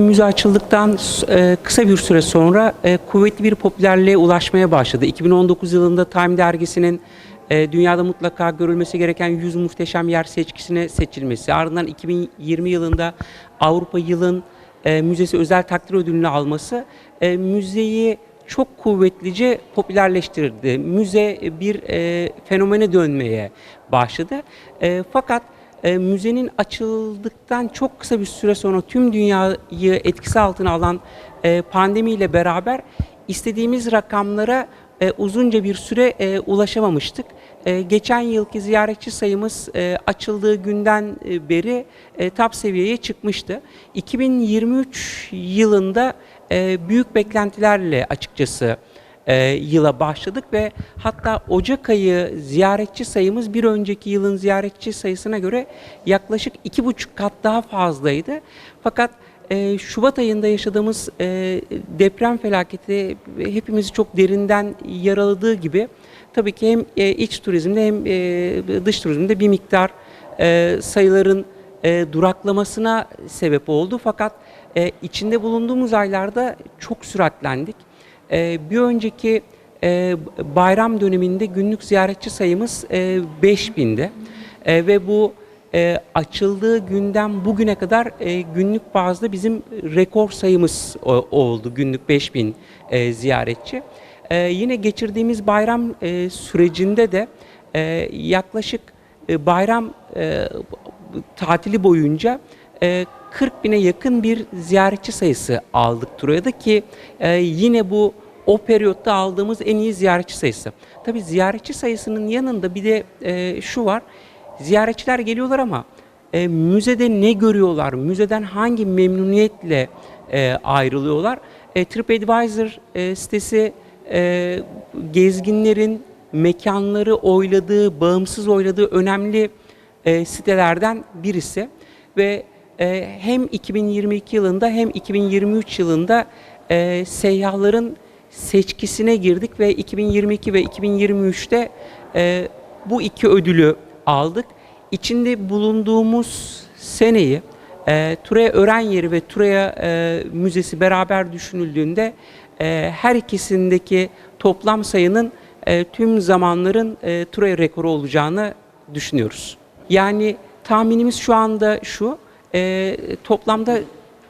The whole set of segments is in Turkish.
Müze açıldıktan e, kısa bir süre sonra e, kuvvetli bir popülerliğe ulaşmaya başladı. 2019 yılında Time dergisinin e, dünyada mutlaka görülmesi gereken 100 muhteşem yer seçkisine seçilmesi, ardından 2020 yılında Avrupa Yılın Müzesi özel takdir ödülünü alması müzeyi çok kuvvetlice popülerleştirdi. Müze bir fenomene dönmeye başladı. Fakat e, müzenin açıldıktan çok kısa bir süre sonra tüm dünyayı etkisi altına alan e, pandemiyle beraber istediğimiz rakamlara e, uzunca bir süre e, ulaşamamıştık. E, geçen yılki ziyaretçi sayımız e, açıldığı günden e, beri e, top seviyeye çıkmıştı. 2023 yılında e, büyük beklentilerle açıkçası e, yıla başladık ve hatta Ocak ayı ziyaretçi sayımız bir önceki yılın ziyaretçi sayısına göre yaklaşık iki buçuk kat daha fazlaydı. Fakat e, Şubat ayında yaşadığımız e, deprem felaketi hepimizi çok derinden yaraladığı gibi tabii ki hem e, iç turizmde hem e, dış turizmde bir miktar e, sayıların e, duraklamasına sebep oldu. Fakat e, içinde bulunduğumuz aylarda çok süratlendik. E, bir önceki e, bayram döneminde günlük ziyaretçi sayımız e, 5000'di. E, ve bu e, açıldığı günden bugüne kadar günlük bazda bizim rekor sayımız oldu. Günlük 5000 e, ziyaretçi. Yine geçirdiğimiz bayram sürecinde de yaklaşık bayram tatili boyunca e, 40 bine yakın bir ziyaretçi sayısı aldık Troya'da ki e, yine bu o periyotta aldığımız en iyi ziyaretçi sayısı. Tabii ziyaretçi sayısının yanında bir de e, şu var. Ziyaretçiler geliyorlar ama e, müzede ne görüyorlar, müzeden hangi memnuniyetle ayrılıyorlar. TripAdvisor sitesi gezginlerin mekanları oyladığı, bağımsız oyladığı önemli e, sitelerden birisi ve e, hem 2022 yılında hem 2023 yılında e, seyyahların seçkisine girdik ve 2022 ve 2023'te e, bu iki ödülü aldık. İçinde bulunduğumuz seneyi e, Turaya Ören Yeri ve Turaya e, Müzesi beraber düşünüldüğünde e, her ikisindeki toplam sayının e, tüm zamanların e, Turaya rekoru olacağını düşünüyoruz. Yani tahminimiz şu anda şu, e, toplamda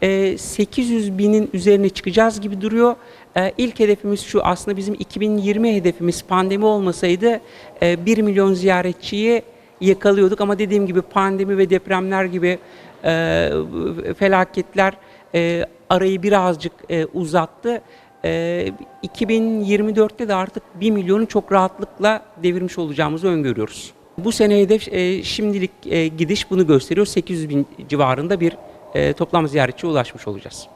e, 800 binin üzerine çıkacağız gibi duruyor. E, ilk hedefimiz şu, aslında bizim 2020 hedefimiz pandemi olmasaydı e, 1 milyon ziyaretçiyi yakalıyorduk. Ama dediğim gibi pandemi ve depremler gibi e, felaketler e, arayı birazcık e, uzattı. E, 2024'te de artık 1 milyonu çok rahatlıkla devirmiş olacağımızı öngörüyoruz. Bu sene hedef e, şimdilik e, gidiş bunu gösteriyor. 800 bin civarında bir e, toplam ziyaretçiye ulaşmış olacağız.